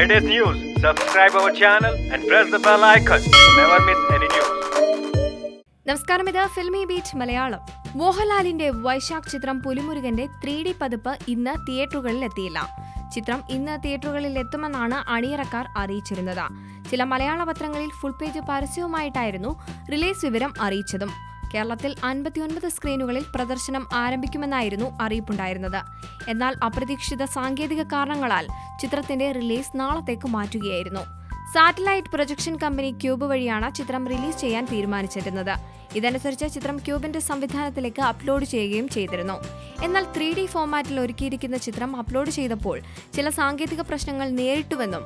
latest news, subscribe our channel and press the bell icon. To never miss any news. നമസ്കാരം. ഇത് filmy Beat Malayalam. മോഹൻലാലിന്റെ വൈശാഖ് ചിത്രം പുലിമുരുകന്റെ three D പതിപ്പ് ഇന്ന് തിയേറ്ററുകളിൽ എത്തിയില്ല. ചിത്രം ഇന്ന് തിയേറ്ററുകളിൽ എത്തുമെന്നാണ് അണിയറക്കാർ അറിയിച്ചിരുന്നത്. ചില മലയാള പത്രങ്ങളിൽ ഫുൾ പേജ് പരസ്യവുമായിട്ടായിരുന്നു റിലീസ് വിവരം അറിയിച്ചതും. കേരളത്തിൽ അൻപത്തിയൊൻപത് സ്ക്രീനുകളിൽ പ്രദർശനം ആരംഭിക്കുമെന്നായിരുന്നു അറിയിപ്പുണ്ടായിരുന്നത്. എന്നാൽ അപ്രതീക്ഷിത സാങ്കേതിക കാരണങ്ങളാൽ ചിത്രത്തിന്റെ റിലീസ് നാളത്തേക്ക് മാറ്റുകയായിരുന്നു. സാറ്റലൈറ്റ് പ്രൊജക്ഷൻ കമ്പനി ക്യൂബ് വഴിയാണ് ചിത്രം റിലീസ് ചെയ്യാൻ തീരുമാനിച്ചിരുന്നത്. ഇതനുസരിച്ച് ചിത്രം ക്യൂബിന്റെ സംവിധാനത്തിലേക്ക് അപ്ലോഡ് ചെയ്യുകയും ചെയ്തിരുന്നു. എന്നാൽ ത്രീ ഡി ഫോമാറ്റിൽ ഒരുക്കിയിരിക്കുന്ന ചിത്രം അപ്ലോഡ് ചെയ്തപ്പോൾ ചില സാങ്കേതിക പ്രശ്നങ്ങൾ നേരിട്ടുവെന്നും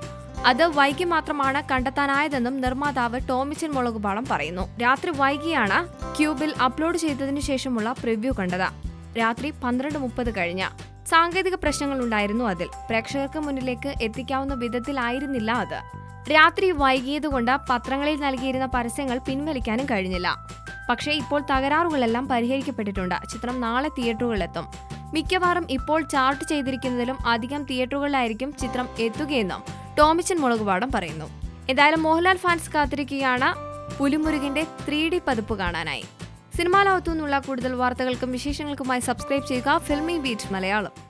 അത് വൈകി മാത്രമാണ് കണ്ടെത്താനായതെന്നും നിർമ്മാതാവ് ടോമിച്ചൻ മുളകുപാളം പറയുന്നു. രാത്രി വൈകിയാണ് ക്യൂബിൽ അപ്ലോഡ് ചെയ്തതിനു ശേഷമുള്ള പ്രിവ്യൂ കണ്ടത്. രാത്രി പന്ത്രണ്ട് മുപ്പത് കഴിഞ്ഞ. സാങ്കേതിക പ്രശ്നങ്ങൾ ഉണ്ടായിരുന്നു അതിൽ. പ്രേക്ഷകർക്ക് മുന്നിലേക്ക് എത്തിക്കാവുന്ന വിധത്തിലായിരുന്നില്ല അത്. രാത്രി വൈകിയതുകൊണ്ട് പത്രങ്ങളിൽ നൽകിയിരുന്ന പരസ്യങ്ങൾ പിൻവലിക്കാനും കഴിഞ്ഞില്ല. പക്ഷേ ഇപ്പോൾ തകരാറുകളെല്ലാം പരിഹരിക്കപ്പെട്ടിട്ടുണ്ട്. ചിത്രം നാളെ തിയേറ്ററുകളിലെത്തും. മിക്കവാറും ഇപ്പോൾ ചാർട്ട് ചെയ്തിരിക്കുന്നതിലും അധികം തിയേറ്ററുകളിലായിരിക്കും ചിത്രം എത്തുകയെന്നും ടോമിച്ചൻ മുളകുപാടം പറയുന്നു. എന്തായാലും മോഹൻലാൽ ഫാൻസ് കാത്തിരിക്കുകയാണ്. പുലിമുരുകന്റെ ത്രീ ഡി പതിപ്പ് കാണാനായി. സിനിമാ ലോകത്തു നിന്നുള്ള കൂടുതൽ വാർത്തകൾക്കും വിശേഷങ്ങൾക്കുമായി സബ്സ്ക്രൈബ് ചെയ്യുക ഫിൽമി ബീറ്റ് മലയാളം.